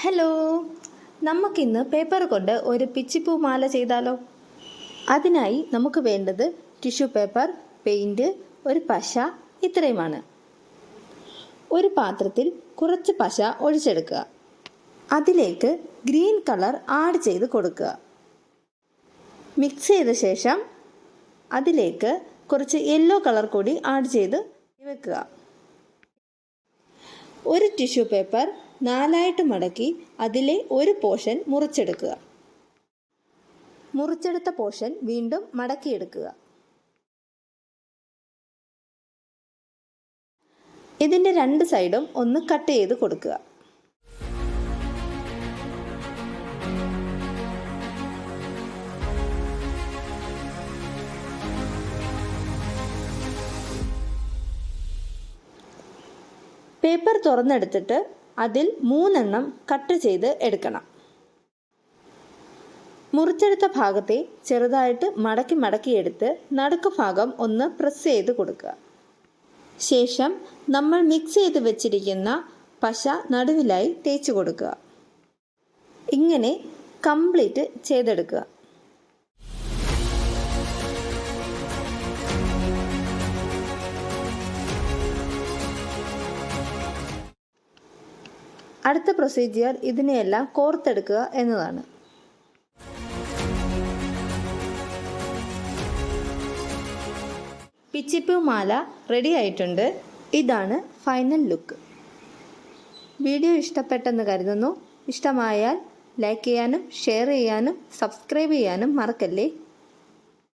Hello. നമുക്കിന്ന് paper കൊണ്ട് ഒരു പിച്ചിപ്പൂ മാല ചെയ്താലോ? അതിനായി നമുക്ക് വേണ്ടത് ടിഷ്യൂ പേപ്പർ പെയിന്റ് ഒരു പശ ഇത്രയുമാണ്. ഒരു പാത്രത്തിൽ കുറച്ച് പശ ഒഴിച്ചെടുക്കുക. അതിലേക്ക് ഗ്രീൻ കളർ ആഡ് ചെയ്ത് കൊടുക്കുക. മിക്സ് ചെയ്ത ശേഷം അതിലേക്ക് കുറച്ച് യെല്ലോ കളർ കൂടി ആഡ് ചെയ്ത് വെക്കുക. ഒരു ടിഷ്യൂ പേപ്പർ നാലായിട്ട് മടക്കി അതിലെ ഒരു പോർഷൻ മുറിച്ചെടുക്കുക. മുറിച്ചെടുത്ത പോർഷൻ വീണ്ടും മടക്കിയെടുക്കുക. ഇതിന്റെ രണ്ട് സൈഡും ഒന്ന് കട്ട് ചെയ്ത് കൊടുക്കുക. പേപ്പർ തുറന്നെടുത്തിട്ട് അതിൽ മൂന്നെണ്ണം കട്ട് ചെയ്ത് എടുക്കണം. മുറിച്ചെടുത്ത ഭാഗത്തെ ചെറുതായിട്ട് മടക്കി മടക്കി എടുത്ത് നടുക്ക് ഭാഗം ഒന്ന് പ്രസ് ചെയ്ത് കൊടുക്കുക. ശേഷം നമ്മൾ മിക്സ് ചെയ്ത് വെച്ചിരിക്കുന്ന പശ നടുവിലായി തേച്ച് കൊടുക്കുക. ഇങ്ങനെ കംപ്ലീറ്റ് ചെയ്തെടുക്കുക. അടുത്ത പ്രൊസീജിയർ ഇതിനെയെല്ലാം കോർത്തെടുക്കുക എന്നതാണ്. പിച്ചിപ്പൂ മാല റെഡി ആയിട്ടുണ്ട്. ഇതാണ് ഫൈനൽ ലുക്ക് വീഡിയോ ഇഷ്ടപ്പെട്ടെന്ന് കരുതുന്നു. ഇഷ്ടമായാൽ ലൈക്ക് ചെയ്യാനും ഷെയർ ചെയ്യാനും സബ്സ്ക്രൈബ് ചെയ്യാനും മറക്കല്ലേ?